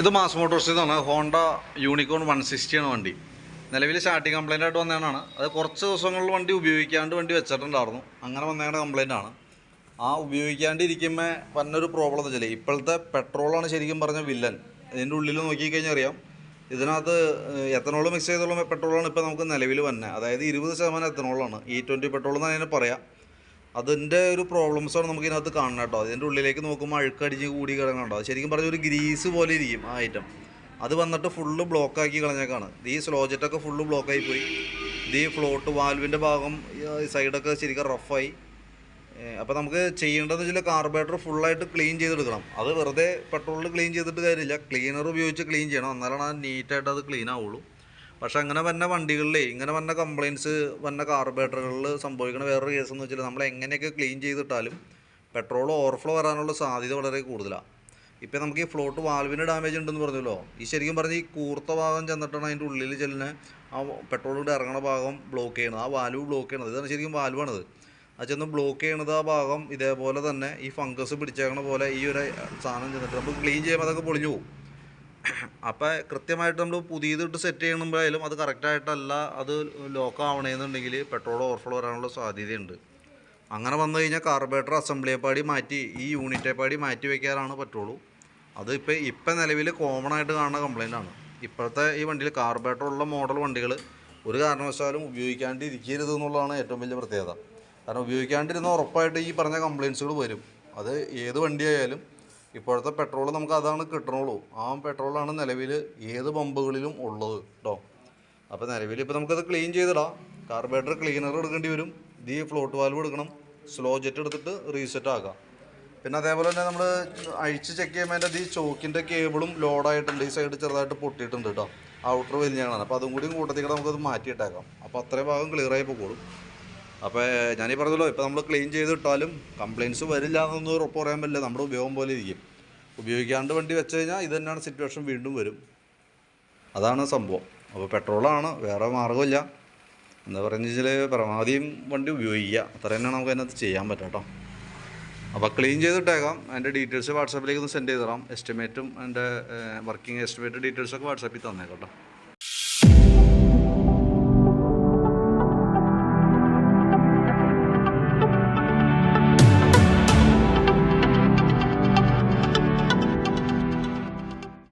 ഇത് മാസ് മോട്ടോഴ്സിൽ നിന്നാണ് Honda Unicorn one സിക്സ്റ്റിയാണ് വണ്ടി. നിലവിൽ സ്റ്റാർട്ടിങ് കംപ്ലൈന്റ് ആയിട്ട് വന്നതാണ് അത് കുറച്ച് ദിവസങ്ങളിൽ വണ്ടി ഉപയോഗിക്കാണ്ട് വണ്ടി വെച്ചിട്ടുണ്ടായിരുന്നു. അങ്ങനെ വന്നേണ്ട കംപ്ലൈന്റ് ആണ്. ആ ഉപയോഗിക്കാണ്ടിരിക്കുമ്പോൾ വന്നൊരു പ്രോബ്ലം എന്ന് വെച്ചാൽ ഇപ്പോഴത്തെ പെട്രോളാണ് ശരിക്കും പറഞ്ഞ വില്ലൻ. ഇതിന്റെ ഉള്ളിൽ നോക്കിക്കഴിഞ്ഞാൽ അറിയാം. ഇതിനകത്ത് എത്തനോൾ മിക്സ് ചെയ്തുള്ള പെട്രോളാണ് ഇപ്പോൾ നമുക്ക് നിലവിൽ വന്നത് അതായത് ഇരുപത് ശതമാനം എത്തനോളാണ്. ഇ ട്വന്റി പെട്രോൾ എന്ന് അതിനെ പറയാം. അതിന്റെ ഒരു പ്രോബ്ലംസാണ് നമുക്ക് ഇതിനകത്ത് കാണണം കേട്ടോ. അതിന്റെ ഉള്ളിലേക്ക് നോക്കുമ്പോൾ അഴുക്കടിച്ച് കൂടി കിടക്കണുണ്ടോ ശരിക്കും പറഞ്ഞ ഒരു ഗ്രീസ് പോലെ ഇരിക്കും ആ ഐറ്റം അത് വന്നിട്ട് ഫുള്ള് ബ്ലോക്കാക്കി കളഞ്ഞേക്കാണ്. ഈ സ്ലോജറ്റൊക്കെ ഫുള്ള് ബ്ലോക്കായി പോയി. ഈ ഫ്ലോട്ട് വാൽവിന്റെ ഭാഗം സൈഡൊക്കെ ശരിക്കും റഫായി അപ്പോൾ നമുക്ക് ചെയ്യേണ്ടതെന്ന് വെച്ചാൽ കാർബറേറ്റർ ഫുള്ളായിട്ട് ക്ലീൻ ചെയ്തെടുക്കണം. അത് വെറുതെ പെട്രോളിൽ ക്ലീൻ ചെയ്തിട്ട് കാര്യമില്ല. ക്ലീനർ ഉപയോഗിച്ച് ക്ലീൻ ചെയ്യണം. എന്നാലാണ് നീറ്റായിട്ട് അത് ക്ലീൻ ആവുള്ളൂ. പക്ഷേ അങ്ങനെ വന്ന വണ്ടികളിലേ ഇങ്ങനെ വന്ന കംപ്ലയിൻസ് വന്ന കാർബറേറ്ററുകളിൽ സംഭവിക്കുന്ന വേറൊരു കേസ് എന്ന് വെച്ചാൽ നമ്മൾ എങ്ങനെയൊക്കെ ക്ലീൻ ചെയ്തിട്ടാലും പെട്രോൾ ഓവർഫ്ലോ വരാനുള്ള സാധ്യത വളരെ കൂടുതലാണ് ഇപ്പം നമുക്ക് ഈ ഫ്ലോട്ട് വാൽവിന് ഡാമേജ് ഉണ്ടെന്ന് പറഞ്ഞല്ലോ ഈ ശരിക്കും പറഞ്ഞാൽ ഈ കൂർത്ത ഭാഗം ചെന്നിട്ടാണ് അതിന്റെ ഉള്ളിൽ ചെല്ലുന്ന. ആ പെട്രോൾ ഇറങ്ങണ ഭാഗം ബ്ലോക്ക് ചെയ്യണത് ആ വാൽവ് ബ്ലോക്ക് ചെയ്യണത്. ഇതാണ് ശരിക്കും വാൽവാണത് അത് ചെന്ന് ബ്ലോക്ക് ചെയ്യണത് ആ ഭാഗം ഇതേപോലെ തന്നെ ഈ ഫംഗസ് പിടിച്ചേക്കണ പോലെ ഈ ഒരു സാധനം ചെന്നിട്ട് നമുക്ക് ക്ലീൻ ചെയ്യുമ്പോൾ അതൊക്കെ പൊളിഞ്ഞു പോകും. അപ്പോൾ കൃത്യമായിട്ട് നമ്മൾ പുതിയതിട്ട് സെറ്റ് ചെയ്യുമ്പോഴായാലും അത് കറക്റ്റായിട്ടല്ല അത് ലോക്ക് ആവണമെന്നുണ്ടെങ്കിൽ പെട്രോൾ ഓവർഫ്ലോ വരാനുള്ള സാധ്യതയുണ്ട്. അങ്ങനെ വന്നു കഴിഞ്ഞാൽ കാർബറേറ്റർ അസംബ്ലിയെ പാടി മാറ്റി ഈ യൂണിറ്റെ പാടി മാറ്റി വയ്ക്കാനാണ് പറ്റുള്ളൂ. അത് ഇപ്പോൾ ഇപ്പം നിലവിൽ കോമൺ ആയിട്ട് കാണുന്ന കംപ്ലൈന്റ് ആണ്. ഇപ്പോഴത്തെ ഈ വണ്ടിയിൽ കാർബറേറ്റർ ഉള്ള മോഡൽ വണ്ടികൾ ഒരു കാരണവശാലും ഉപയോഗിക്കാണ്ടിരിക്കരുത് എന്നുള്ളതാണ് ഏറ്റവും വലിയ പ്രത്യേകത. കാരണം ഉപയോഗിക്കാണ്ടിരുന്ന ഉറപ്പായിട്ട് ഈ പറഞ്ഞ കംപ്ലയിൻസുകൾ വരും. അത് ഏത് വണ്ടിയായാലും ഇപ്പോഴത്തെ പെട്രോൾ നമുക്ക് അതാണ് കിട്ടണുള്ളൂ. ആ പെട്രോളാണ് നിലവിൽ ഏത് പമ്പുകളിലും ഉള്ളത് കേട്ടോ അപ്പോൾ നിലവിൽ ഇപ്പോൾ നമുക്കത് ക്ലീൻ ചെയ്തിടാം. കാർബേറ്റർ ക്ലീനർ എടുക്കേണ്ടി വരും. ഈ ഫ്ലോട്ട് വാൽവ് എടുക്കണം. സ്ലോ ജെറ്റ് എടുത്തിട്ട് റീസെറ്റ് ആക്കാം. പിന്നെ അതേപോലെ തന്നെ നമ്മൾ അഴിച്ച് ചെക്ക് ചെയ്യുമ്പോൾ അതിന്റെ ഈ ചോക്കിന്റെ കേബിളും ലോഡായിട്ടുണ്ട് ഈ സൈഡ് ചെറുതായിട്ട് പൊട്ടിയിട്ടുണ്ട് കേട്ടോ ഔട്ടർ വലിഞ്ഞാണ് അപ്പോൾ അതും കൂടി കൂട്ടത്തിൽ നമുക്കത് മാറ്റിയിട്ടേക്കാം. അപ്പോൾ അത്രയും ഭാഗം ക്ലിയർ ആയി പോകോളും. അപ്പോൾ ഞാനീ പറഞ്ഞല്ലോ ഇപ്പോൾ നമ്മൾ ക്ലീൻ ചെയ്തിട്ടാലും കംപ്ലയിൻസ് വരില്ല എന്നൊന്നും ഉറപ്പ് പറയാൻ പറ്റില്ല. നമ്മുടെ ഉപയോഗം പോലെ ഇരിക്കും. ഉപയോഗിക്കാണ്ട് വണ്ടി വെച്ച് കഴിഞ്ഞാൽ ഇത് തന്നെയാണ് സിറ്റുവേഷൻ വീണ്ടും വരും. അതാണ് സംഭവം. അപ്പോൾ പെട്രോളാണ് വേറെ മാർഗമില്ല. എന്താ പറയുന്നത് വെച്ചാൽ പരമാവധിയും വണ്ടി ഉപയോഗിക്കുക. അത്ര തന്നെയാണ് നമുക്ക് അതിനകത്ത് ചെയ്യാൻ പറ്റുക കേട്ടോ അപ്പോൾ ക്ലീൻ ചെയ്തിട്ടേക്കാം. അതിന്റെ ഡീറ്റെയിൽസ് വാട്സാപ്പിലേക്ക് ഒന്ന് സെൻഡ് ചെയ്ത് തരാം എസ്റ്റിമേറ്റും അതിന്റെ വർക്കിംഗ് എസ്റ്റിമേറ്റ് ഡീറ്റെയിൽസൊക്കെ വാട്സാപ്പിൽ തന്നേക്കാം കേട്ടോ